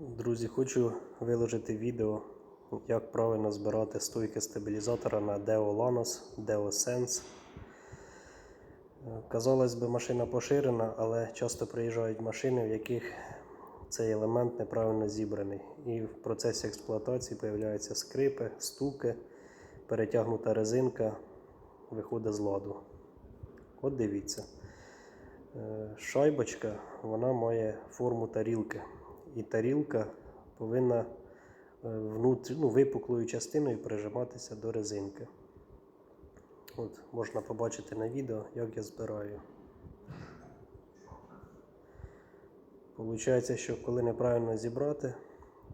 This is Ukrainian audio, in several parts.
Друзі, хочу виложити відео, як правильно збирати стойки стабілізатора на Deo Lanos, Deo Sense. Казалось би, машина поширена, але часто приїжджають машини, в яких цей елемент неправильно зібраний. І в процесі експлуатації з'являються скрипи, стуки, перетягнута резинка виходить з ладу. От дивіться. Е, Шайбочка вона має форму тарілки. І тарілка повинна е, внутрі, ну, випуклою частиною прижиматися до резинки. От можна побачити на відео, як я збираю. Получається, що коли неправильно зібрати,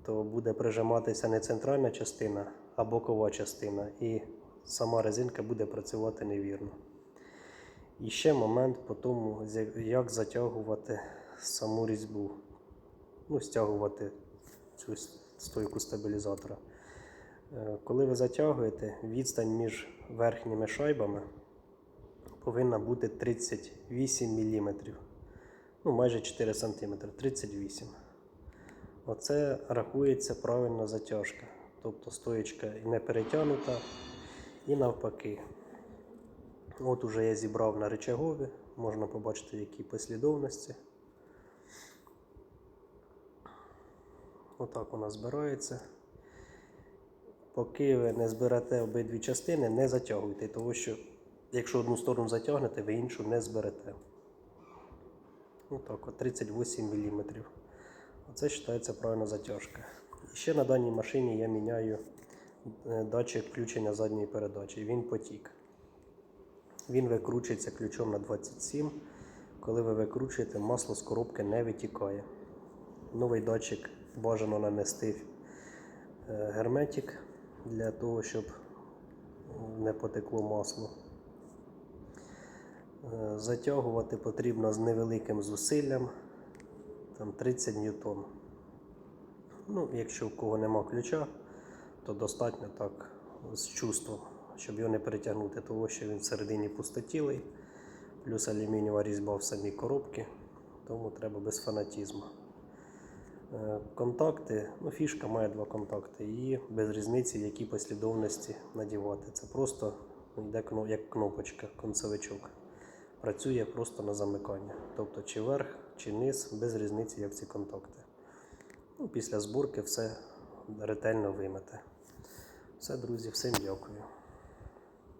то буде прижиматися не центральна частина, а бокова частина, і сама резинка буде працювати невірно. І ще момент по тому, як затягувати саму різьбу. Ну, стягувати цю стойку стабілізатора. Е, Коли ви затягуєте, відстань між верхніми шайбами повинна бути 38 мм. Ну, майже 4 см, 38 Оце рахується правильна затяжка. Тобто стоєчка не перетягнута і навпаки. От уже я зібрав на рычагові, можна побачити, в якій послідовності. Отак вона збирається. Поки ви не зберете обидві частини, не затягуйте, тому що якщо одну сторону затягнете, ви іншу не зберете. Отак, от 38 мм. Оце вважається правильна затяжка. І ще на даній машині я міняю е, датчик включення задньої передачі. Він потік. Він викручується ключом на 27. Коли ви викручуєте, масло з коробки не витікає. Новий датчик бажано нанести е, герметик для того, щоб не потекло масло. Е, Затягувати потрібно з невеликим зусиллям, там 30 ньютон. Ну, якщо в кого нема ключа, то достатньо так з чувством, щоб його не перетягнути, тому що він всередині пустотілий, плюс алюмінієва різьба в самій коробці, тому треба без фанатізму. Е, Контакти, ну фішка має два контакти, і без різниці, в якій послідовності надівати. Це просто йде як кнопочка, концевичок. Працює просто на замикання. Тобто чи верх, чи низ, без різниці, як ці контакти. Ну, після зборки все ретельно вимете. Все, друзі, всім дякую.